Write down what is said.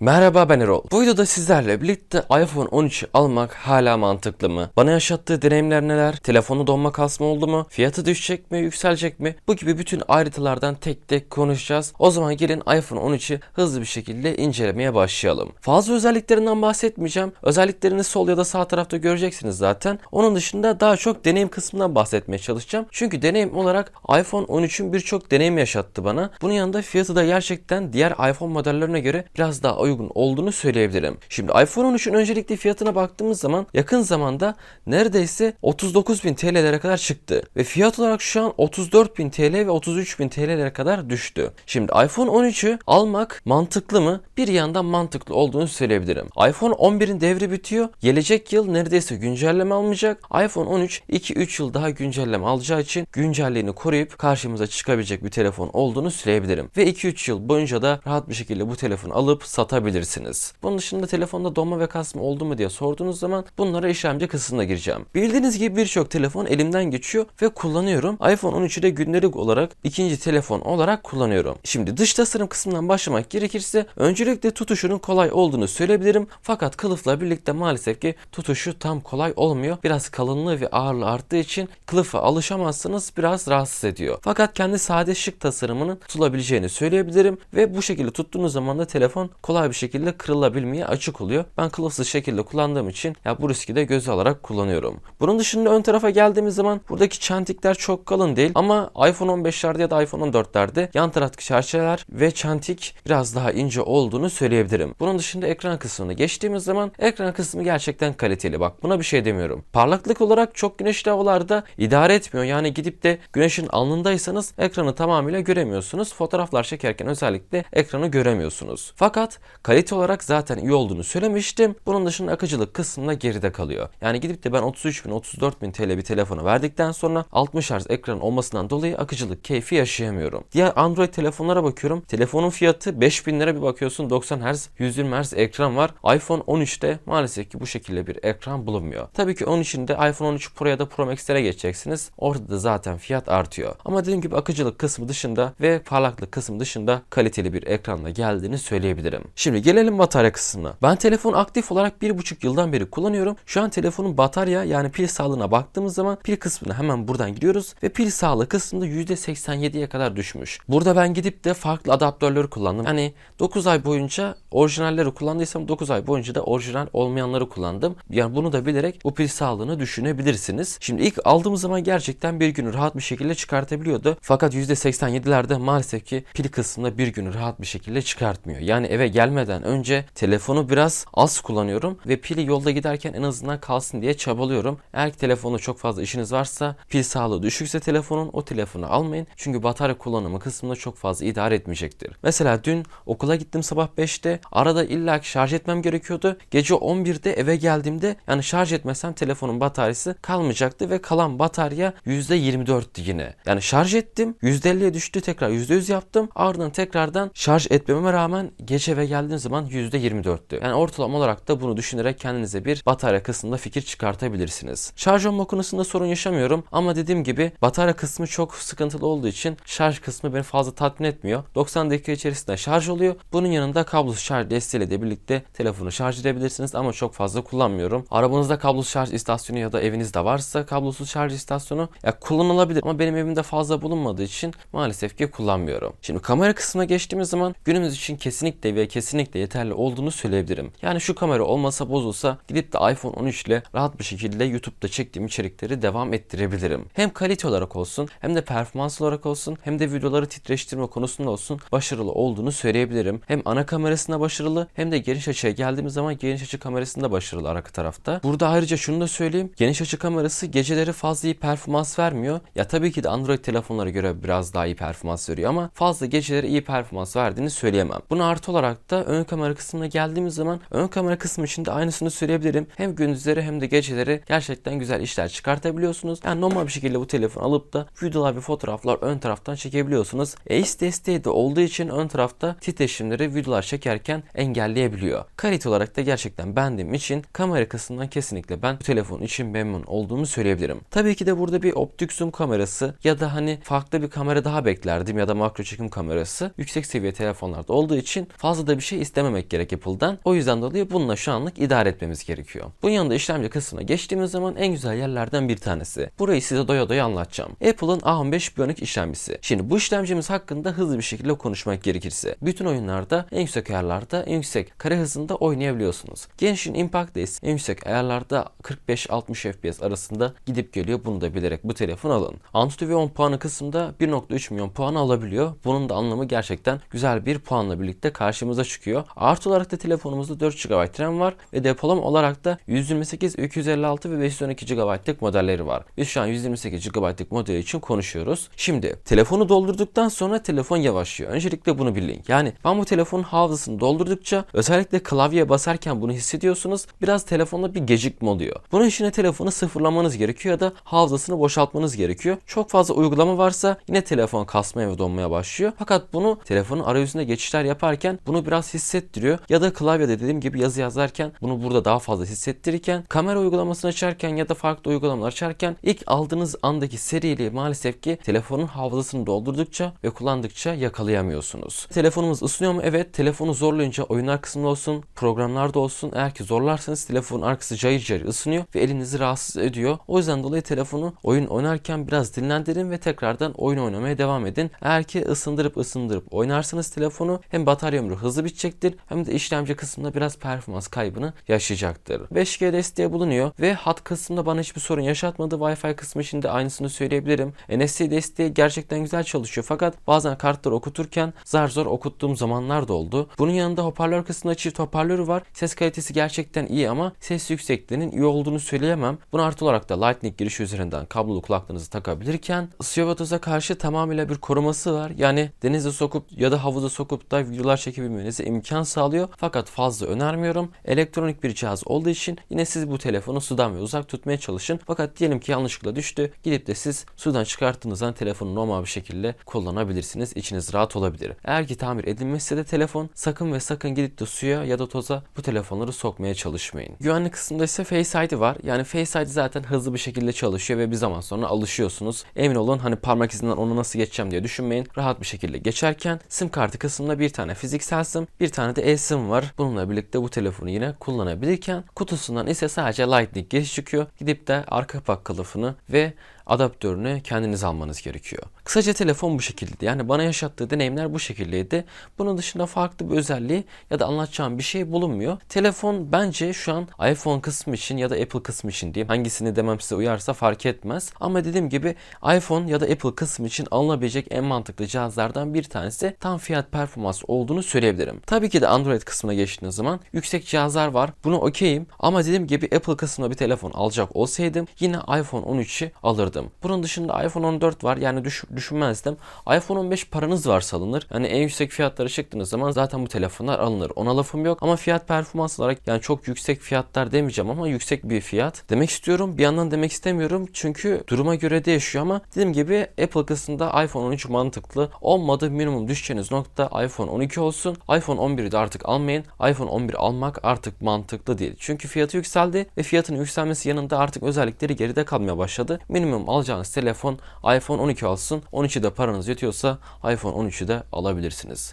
Merhaba ben Erol. Bu videoda sizlerle birlikte iPhone 13 almak hala mantıklı mı? Bana yaşattığı deneyimler neler? Telefonu donma kasma oldu mu? Fiyatı düşecek mi, yükselecek mi? Bu gibi bütün ayrıntılardan tek tek konuşacağız. O zaman gelin iPhone 13'ü hızlı bir şekilde incelemeye başlayalım. Fazla özelliklerinden bahsetmeyeceğim. Özelliklerini sol ya da sağ tarafta göreceksiniz zaten. Onun dışında daha çok deneyim kısmından bahsetmeye çalışacağım. Çünkü deneyim olarak iPhone 13'ün birçok deneyim yaşattı bana. Bunun yanında fiyatı da gerçekten diğer iPhone modellerine göre biraz daha uygun olduğunu söyleyebilirim. Şimdi iPhone 13'ün öncelikli fiyatına baktığımız zaman yakın zamanda neredeyse 39.000 TL'lere kadar çıktı. Ve fiyat olarak şu an 34.000 TL ve 33.000 TL'lere kadar düştü. Şimdi iPhone 13'ü almak mantıklı mı? Bir yandan mantıklı olduğunu söyleyebilirim. iPhone 11'in devri bitiyor. Gelecek yıl neredeyse güncelleme almayacak. iPhone 13 2-3 yıl daha güncelleme alacağı için güncelliğini koruyup karşımıza çıkabilecek bir telefon olduğunu söyleyebilirim. Ve 2-3 yıl boyunca da rahat bir şekilde bu telefonu alıp satabilirsiniz. Bunun dışında telefonda donma ve kasma oldu mu diye sorduğunuz zaman bunlara işlemci kısmına gireceğim. Bildiğiniz gibi birçok telefon elimden geçiyor ve kullanıyorum. iPhone 13'ü de gündelik olarak ikinci telefon olarak kullanıyorum. Şimdi dış tasarım kısmından başlamak gerekirse öncelikle tutuşunun kolay olduğunu söyleyebilirim. Fakat kılıfla birlikte maalesef ki tutuşu tam kolay olmuyor. Biraz kalınlığı ve ağırlığı arttığı için kılıfa alışamazsınız biraz rahatsız ediyor. Fakat kendi sade şık tasarımının tutulabileceğini söyleyebilirim ve bu şekilde tuttuğunuz zaman da telefon kolay bir şekilde kırılabilmeye açık oluyor. Ben kılıfsız şekilde kullandığım için ya bu riski de göze alarak kullanıyorum. Bunun dışında ön tarafa geldiğimiz zaman buradaki çentikler çok kalın değil ama iPhone 15'lerde ya da iPhone 14'lerde yan taraftaki çerçeveler ve çentik biraz daha ince olduğunu söyleyebilirim. Bunun dışında ekran kısmını geçtiğimiz zaman ekran kısmı gerçekten kaliteli. Bak buna bir şey demiyorum. Parlaklık olarak çok güneşli havalarda idare etmiyor. Yani gidip de güneşin alnındaysanız ekranı tamamıyla göremiyorsunuz. Fotoğraflar çekerken özellikle ekranı göremiyorsunuz. Fakat kalite olarak zaten iyi olduğunu söylemiştim. Bunun dışında akıcılık kısmında geride kalıyor. Yani gidip de ben 33 bin 34 bin TL bir telefonu verdikten sonra 60 Hz ekran olmasından dolayı akıcılık keyfi yaşayamıyorum. Diğer Android telefonlara bakıyorum. Telefonun fiyatı 5000 lira bir bakıyorsun 90 Hz 120 Hz ekran var. iPhone 13'te maalesef ki bu şekilde bir ekran bulunmuyor. Tabii ki onun için de iPhone 13 Pro ya da Pro Max'lere geçeceksiniz. Orada da zaten fiyat artıyor. Ama dediğim gibi akıcılık kısmı dışında ve parlaklık kısmı dışında kaliteli bir ekranla geldiğini söyleyebilirim. Şimdi gelelim batarya kısmına. Ben telefonu aktif olarak 1,5 yıldan beri kullanıyorum. Şu an telefonun batarya yani pil sağlığına baktığımız zaman pil kısmına hemen buradan giriyoruz ve pil sağlığı kısmında %87'ye kadar düşmüş. Burada ben gidip de farklı adaptörleri kullandım. Yani 9 ay boyunca orijinalleri kullandıysam 9 ay boyunca da orijinal olmayanları kullandım. Yani bunu da bilerek bu pil sağlığını düşünebilirsiniz. Şimdi ilk aldığımız zaman gerçekten bir günü rahat bir şekilde çıkartabiliyordu. Fakat %87'lerde maalesef ki pil kısmında bir günü rahat bir şekilde çıkartmıyor. Yani eve gelmeden önce telefonu biraz az kullanıyorum ve pili yolda giderken en azından kalsın diye çabalıyorum. Eğer ki telefonda çok fazla işiniz varsa pil sağlığı düşükse telefonun o telefonu almayın. Çünkü batarya kullanımı kısmında çok fazla idare etmeyecektir. Mesela dün okula gittim sabah 5'te. Arada illa şarj etmem gerekiyordu. Gece 11'de eve geldiğimde yani şarj etmesem telefonun bataryası kalmayacaktı ve kalan batarya %24'tü yine. Yani şarj ettim. %50'ye düştü tekrar %100 yaptım. Ardından tekrardan şarj etmeme rağmen gece eve geldiğim zaman %24'tü. Yani ortalama olarak da bunu düşünerek kendinize bir batarya kısmında fikir çıkartabilirsiniz. Şarj olma konusunda sorun yaşamıyorum ama dediğim gibi batarya kısmı çok sıkıntılı olduğu için şarj kısmı beni fazla tatmin etmiyor. 90 dakika içerisinde şarj oluyor. Bunun yanında kablosuz şarj desteğiyle de birlikte telefonu şarj edebilirsiniz ama çok fazla kullanmıyorum. Arabanızda kablosuz şarj istasyonu ya da evinizde varsa kablosuz şarj istasyonu ya kullanılabilir ama benim evimde fazla bulunmadığı için maalesef ki kullanmıyorum. Şimdi kamera kısmına geçtiğimiz zaman günümüz için kesinlikle ve kesinlikle yeterli olduğunu söyleyebilirim. Yani şu kamera olmasa bozulsa gidip de iPhone 13 ile rahat bir şekilde YouTube'da çektiğim içerikleri devam ettirebilirim. Hem kalite olarak olsun hem de performans olarak olsun hem de videoları titreştirme konusunda olsun başarılı olduğunu söyleyebilirim. Hem ana kamerasında başarılı hem de geniş açıya geldiğimiz zaman geniş açı kamerasında başarılı arka tarafta. Burada ayrıca şunu da söyleyeyim. Geniş açı kamerası geceleri fazla iyi performans vermiyor. Ya tabii ki de Android telefonlara göre biraz daha iyi performans veriyor ama fazla geceleri iyi performans verdiğini söyleyemem. Buna artı olarak da ön kamera kısmına geldiğimiz zaman ön kamera kısmı için de aynısını söyleyebilirim. Hem gündüzleri hem de geceleri gerçekten güzel işler çıkartabiliyorsunuz. Yani normal bir şekilde bu telefonu alıp da videolar ve fotoğraflar ön taraftan çekebiliyorsunuz. ACE desteği de olduğu için ön tarafta titreşimleri videolar çekerken engelleyebiliyor. Kalite olarak da gerçekten beğendiğim için kamera kısmından kesinlikle ben bu telefon için memnun olduğumu söyleyebilirim. Tabii ki de burada bir optik zoom kamerası ya da hani farklı bir kamera daha beklerdim ya da makro çekim kamerası yüksek seviye telefonlarda olduğu için fazla da bir şey istememek gerek Apple'dan. O yüzden dolayı bununla şu anlık idare etmemiz gerekiyor. Bunun yanında işlemci kısmına geçtiğimiz zaman en güzel yerlerden bir tanesi. Burayı size doya doya anlatacağım. Apple'ın A15 Bionic işlemcisi. Şimdi bu işlemcimiz hakkında hızlı bir şekilde konuşmak gerekirse. Bütün oyunlarda en yüksek ayarlarda en yüksek kare hızında oynayabiliyorsunuz. Genshin Impact ise en yüksek ayarlarda 45-60 FPS arasında gidip geliyor. Bunu da bilerek bu telefonu alın. Antutu ve 10 puanı kısmında 1.3 milyon puan alabiliyor. Bunun da anlamı gerçekten güzel bir puanla birlikte karşımıza çıkıyor. Artı olarak da telefonumuzda 4 GB RAM var ve depolama olarak da 128, 256 ve 512 GB'lık modelleri var. Biz şu an 128 GB'lık modeli için konuşuyoruz. Şimdi telefonu doldurduktan sonra telefon yavaşlıyor. Öncelikle bunu bilin. Yani ben bu telefonun hafızasını doldurdukça özellikle klavyeye basarken bunu hissediyorsunuz. Biraz telefonda bir gecikme oluyor. Bunun için telefonu sıfırlamanız gerekiyor ya da hafızasını boşaltmanız gerekiyor. Çok fazla uygulama varsa yine telefon kasmaya ve donmaya başlıyor. Fakat bunu telefonun arayüzünde geçişler yaparken bunu biraz hissettiriyor. Ya da klavyede dediğim gibi yazı yazarken bunu burada daha fazla hissettirirken kamera uygulamasını açarken ya da farklı uygulamalar açarken ilk aldığınız andaki seriliği maalesef ki telefonun hafızasını doldurdukça ve kullandıkça yakalayamıyorsunuz. Telefonumuz ısınıyor mu? Evet. Telefonu zorlayınca oyunlar kısmında olsun, programlarda olsun eğer ki zorlarsanız telefonun arkası cayır cayır ısınıyor ve elinizi rahatsız ediyor. O yüzden dolayı telefonu oyun oynarken biraz dinlendirin ve tekrardan oyun oynamaya devam edin. Eğer ki ısındırıp ısındırıp oynarsanız telefonu hem batarya ömrü hızlı bitecektir hem de işlemci kısmında biraz performans kaybını yaşayacaktır. 5G desteği bulunuyor ve hat kısmında bana hiçbir sorun yaşatmadı. Wi-Fi kısmı için de aynısını söyleyebilirim. NFC desteği gerçekten güzel çalışıyor fakat bazen kartları okuturken zar zor okuttuğum zamanlar da oldu. Bunun yanında hoparlör kısmında çift hoparlörü var. Ses kalitesi gerçekten iyi ama ses yüksekliğinin iyi olduğunu söyleyemem. Bunu artı olarak da Lightning girişi üzerinden kablolu kulaklığınızı takabilirken toza karşı tamamıyla bir koruması var. Yani denize sokup ya da havuza sokup da videolar çekebilmenize imkan sağlıyor. Fakat fazla önermiyorum. Elektronik bir cihaz olduğu için yine siz bu telefonu sudan ve uzak tutmaya çalışın. Fakat diyelim ki yanlışlıkla düştü. Gidip de siz sudan çıkarttığınızdan telefonu normal bir şekilde kullanabilirsiniz. İçiniz rahat olabilir. Eğer ki tamir edilmişse de telefon sakın ve sakın gidip de suya ya da toza bu telefonları sokmaya çalışmayın. Güvenlik kısmında ise Face ID var. Yani Face ID zaten hızlı bir şekilde çalışıyor ve bir zaman sonra alışıyorsunuz. Emin olun hani parmak izinden onu nasıl geçeceğim diye düşünmeyin. Rahat bir şekilde geçerken sim kartı kısmında bir tane fiziksel sim, bir tane de eSIM var. Bununla birlikte bu telefonu yine kullanabilirken kutusundan ise sadece Lightning giriş çıkıyor. Gidip de arka kapak kılıfını ve adaptörünü kendiniz almanız gerekiyor. Kısaca telefon bu şekilde. Yani bana yaşattığı deneyimler bu şekildeydi. Bunun dışında farklı bir özelliği ya da anlatacağım bir şey bulunmuyor. Telefon bence şu an iPhone kısmı için ya da Apple kısmı için diyeyim. Hangisini demem size uyarsa fark etmez. Ama dediğim gibi iPhone ya da Apple kısmı için alınabilecek en mantıklı cihazlardan bir tanesi tam fiyat performans olduğunu söyleyebilirim. Tabii ki de Android kısmına geçtiğiniz zaman yüksek cihazlar var. Bunu okeyim. Ama dediğim gibi Apple kısmına bir telefon alacak olsaydım yine iPhone 13'ü alırdım. Bunun dışında iPhone 14 var. Yani düş, düşünmezdim. iPhone 15 paranız varsa alınır. Yani en yüksek fiyatlara çıktığınız zaman zaten bu telefonlar alınır. Ona lafım yok. Ama fiyat performans olarak yani çok yüksek fiyatlar demeyeceğim ama yüksek bir fiyat. Demek istiyorum. Bir yandan demek istemiyorum. Çünkü duruma göre değişiyor ama dediğim gibi Apple kısmında iPhone 13 mantıklı. Olmadı minimum düşeceğiniz nokta iPhone 12 olsun. iPhone 11'i de artık almayın. iPhone 11 almak artık mantıklı değil. Çünkü fiyatı yükseldi ve fiyatın yükselmesi yanında artık özellikleri geride kalmaya başladı. Minimum alacağınız telefon iPhone 12 olsun. 13'ü de paranız yetiyorsa iPhone 13'ü de alabilirsiniz.